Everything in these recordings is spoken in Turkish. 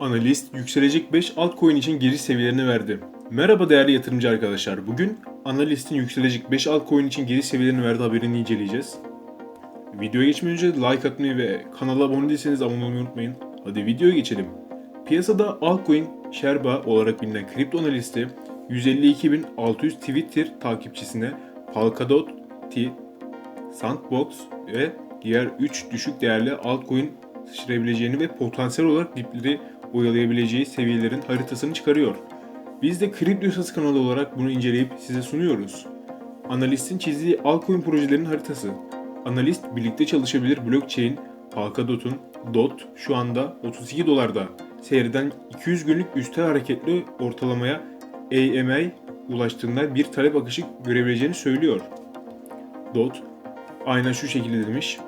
Analist yükselecek 5 altcoin için giriş seviyelerini verdi. Merhaba değerli yatırımcı arkadaşlar. Bugün analistin yükselecek 5 altcoin için giriş seviyelerini verdiği haberini inceleyeceğiz. Videoya geçmeden önce like atmayı ve kanala abone değilseniz abone olmayı unutmayın. Hadi videoya geçelim. Piyasada altcoin Sherba olarak bilinen kripto analisti 152.600 Twitter takipçisine Polkadot, T, Sandbox ve diğer 3 düşük değerli altcoin sıçrayabileceğini ve potansiyel olarak dipleri oyalayabileceği seviyelerin haritasını çıkarıyor. Biz de Kripto Yasası kanalı olarak bunu inceleyip size sunuyoruz. Analistin çizdiği altcoin projelerinin haritası. Analist birlikte çalışabilir blockchain Polkadot'un DOT şu anda 32 dolarda seyreden 200 günlük üstel hareketli ortalamaya AMA ulaştığında bir talep akışı görebileceğini söylüyor. DOT aynen şu şekilde demiş.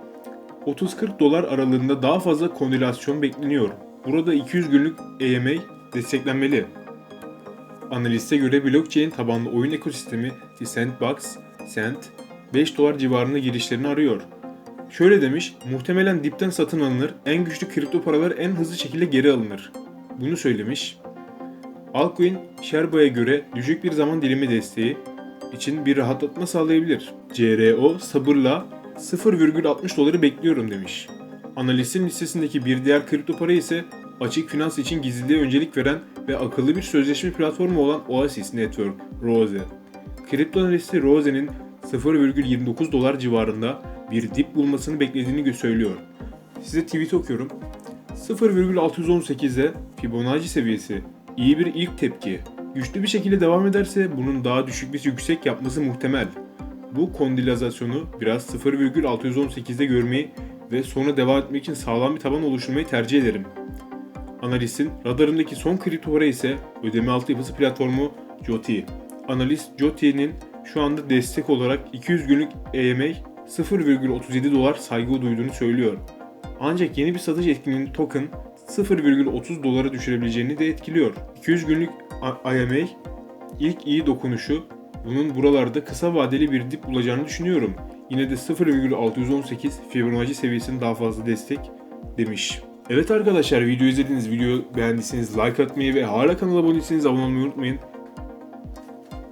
30-40 dolar aralığında daha fazla kondülasyon bekleniyor. Burada 200 günlük AMA desteklenmeli. Analiste göre blockchain tabanlı oyun ekosistemi The Sandbox, Sand, 5 dolar civarında girişlerini arıyor. Şöyle demiş, muhtemelen dipten satın alınır, en güçlü kripto paralar en hızlı şekilde geri alınır. Bunu söylemiş. Altcoin, Sherba'ya göre düşük bir zaman dilimi desteği için bir rahatlatma sağlayabilir. CRO sabırla 0,60 doları bekliyorum demiş. Analistin listesindeki bir diğer kripto para ise açık finans için gizliliğe öncelik veren ve akıllı bir sözleşme platformu olan Oasis Network, Rose. Kripto analisti Rose'nin 0,29 dolar civarında bir dip bulmasını beklediğini söylüyor. Size tweet okuyorum. 0,618'de Fibonacci seviyesi iyi bir ilk tepki. Güçlü bir şekilde devam ederse bunun daha düşük bir yüksek yapması muhtemel. Bu kondilizasyonu biraz 0,618'de görmeyi ve sonra devam etmek için sağlam bir taban oluşturmayı tercih ederim. Analistin radarındaki son kripto para ise ödeme altyapısı platformu Joti. Analist Joti'nin şu anda destek olarak 200 günlük EMA 0,37 dolar saygı duyduğunu söylüyor. Ancak yeni bir satış etkinliğinin token 0,30 dolara düşürebileceğini de etkiliyor. 200 günlük IMA ilk iyi dokunuşu bunun buralarda kısa vadeli bir dip bulacağını düşünüyorum. Yine de 0,618 Fibonacci seviyesinin daha fazla destek demiş. Evet arkadaşlar video izlediniz. Videoyu beğendiyseniz like atmayı ve hala kanala abone değilseniz abone olmayı unutmayın.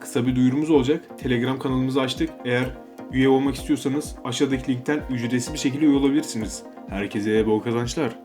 Kısa bir duyurumuz olacak. Telegram kanalımızı açtık. Eğer üye olmak istiyorsanız aşağıdaki linkten ücretsiz bir şekilde üye olabilirsiniz. Herkese bol kazançlar.